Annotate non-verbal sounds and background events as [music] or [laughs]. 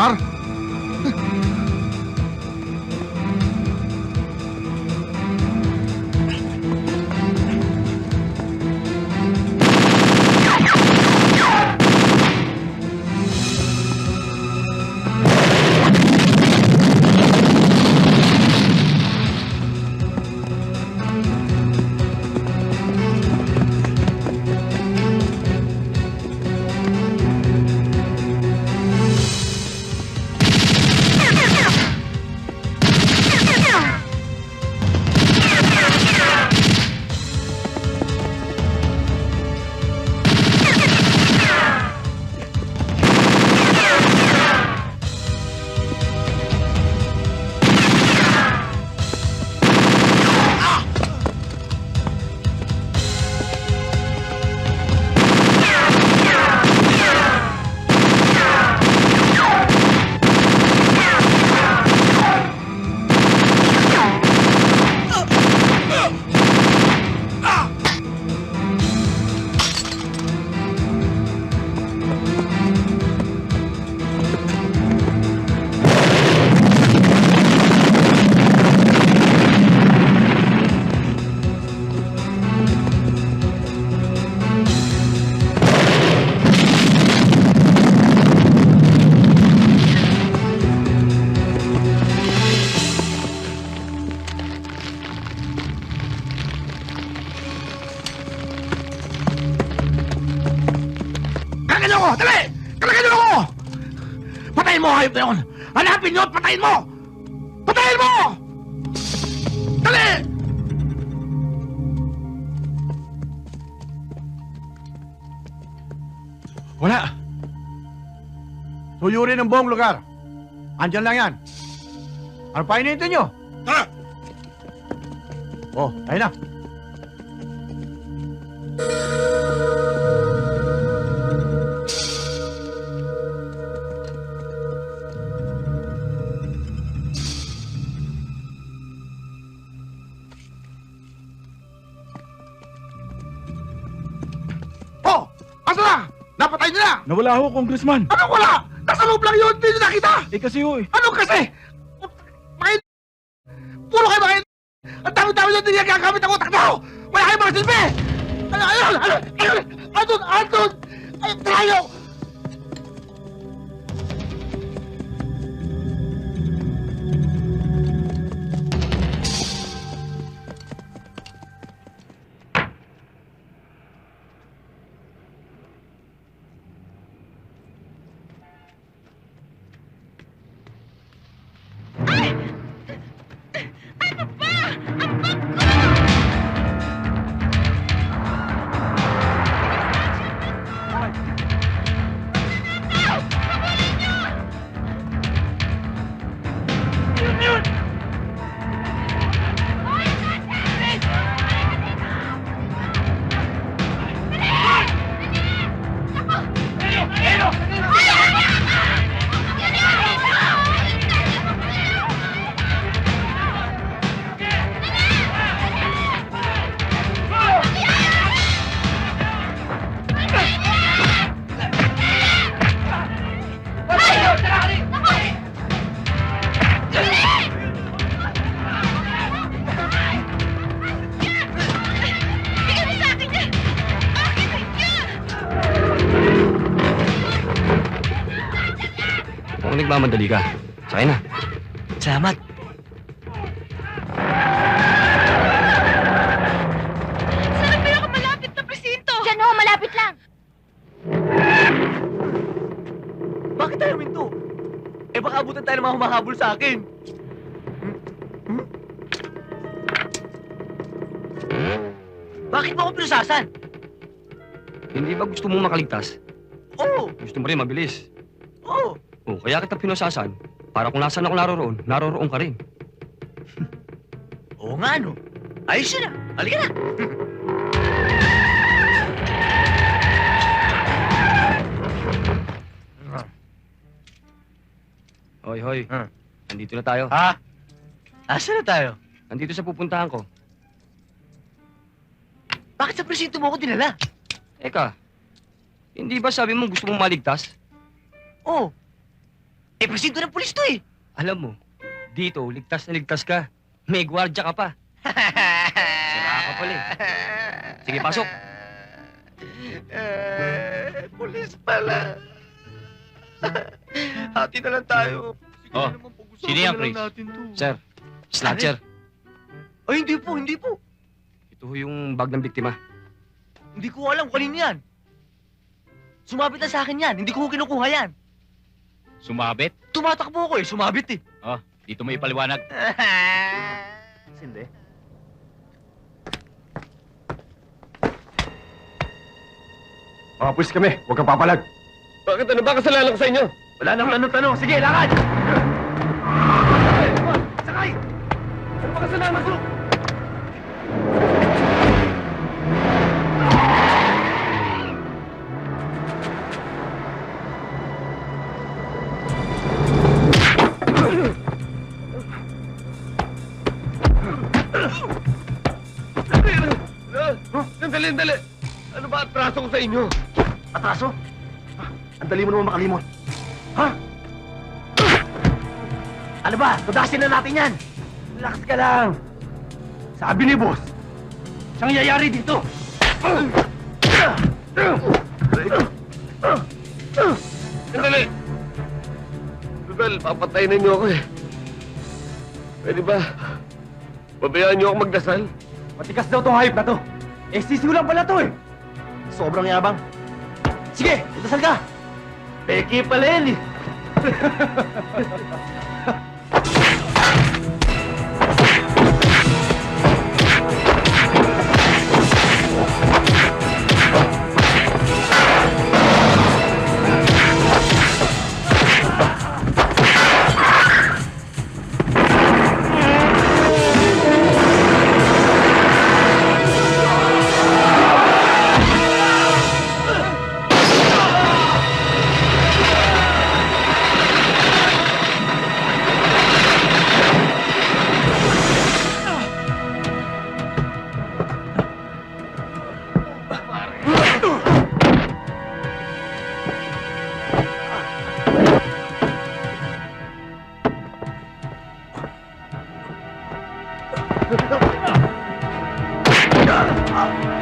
Var. Dali! Kalagan niyo ako! Patayin mo hayop na yun! Hanapin niyo at patayin mo! Patayin mo! Dali! Wala. Tuyurin ang buong lugar. Andyan lang yan. Ano pa hinihintay niyo? Tara! Oh, ayun na. Na! Nawala ho, Congressman. Ano wala? Nasa loob lang yun! Hindi nakita! Eh kasi ho eh. Ano kasi? Mga Puro kayo mga Ang dami-dami na hindi gagamit ako! Takbo! Wala kayo mga silbi! Ano, ano, ano, ano, Anton, Anton! Ay, tayo! Kung nagmamadali ka, sakay na. Salamat. Saan ang pinakamalapit na presinto? Diyan ho, malapit lang. Bakit tayo minto? Eh baka abutan tayo ng mga humahabol sa akin. Bakit mo ako pinusasan? Hindi ba gusto mong makaligtas? Oo! Gusto mo rin mabilis. Oo! O, kaya kita pinusasan. Para kung nasaan ako naroroon, naroroon ka rin. [laughs] Oo nga no. Ayos yun ah. Halika na. [laughs] Hoy, hoy. Ah. Nandito na tayo. Ha? Asa na tayo? Nandito sa pupuntahan ko. Bakit sa presinto mo ako dinala? Eka, hindi ba sabi mo gusto mong maligtas? Oo. Eh, presinto ng pulis to eh. Alam mo, dito, ligtas na ligtas ka. May gwardya ka pa. [laughs] Sira ka pala eh. Sige, pasok. Eh, pulis pala. Hati na lang tayo. Oh, sino yan, Chris? Sir, snatcher. Ay, hindi po, hindi po. Ito ho yung bag ng biktima. Hindi ko alam kung kanino yan. Sumabit na sa akin yan. Hindi ko kinukuha yan. Sumabit? Tumatakbo ako eh. Sumabit eh. Dito mo ipaliwanag. [laughs] Hindi. Mga pulis kami, huwag kang papalag. Bakit ano ba kasalanan ko sa inyo? Wala nang ano tanong. Sige, lakad! Sakay! Ano ba kasalanan ko? Sandali, sandali. Ano ba atraso ko sa inyo? Atraso? Ah, Ang dali mo naman makalimot. Ha? Ano ba? Tudasin na natin yan! Relax ka lang! Sabi ni boss, siyang yayari dito! Sandali. Bebel, papatayin na niyo ako eh. Pwede ba? Babayaan niyo ako magdasal? Matikas daw tong hayop na to. Eh, sisiw lang pala to eh. Sobrang yabang. Sige, dasal ka. Peki pala yan eh. [laughs] 等等等等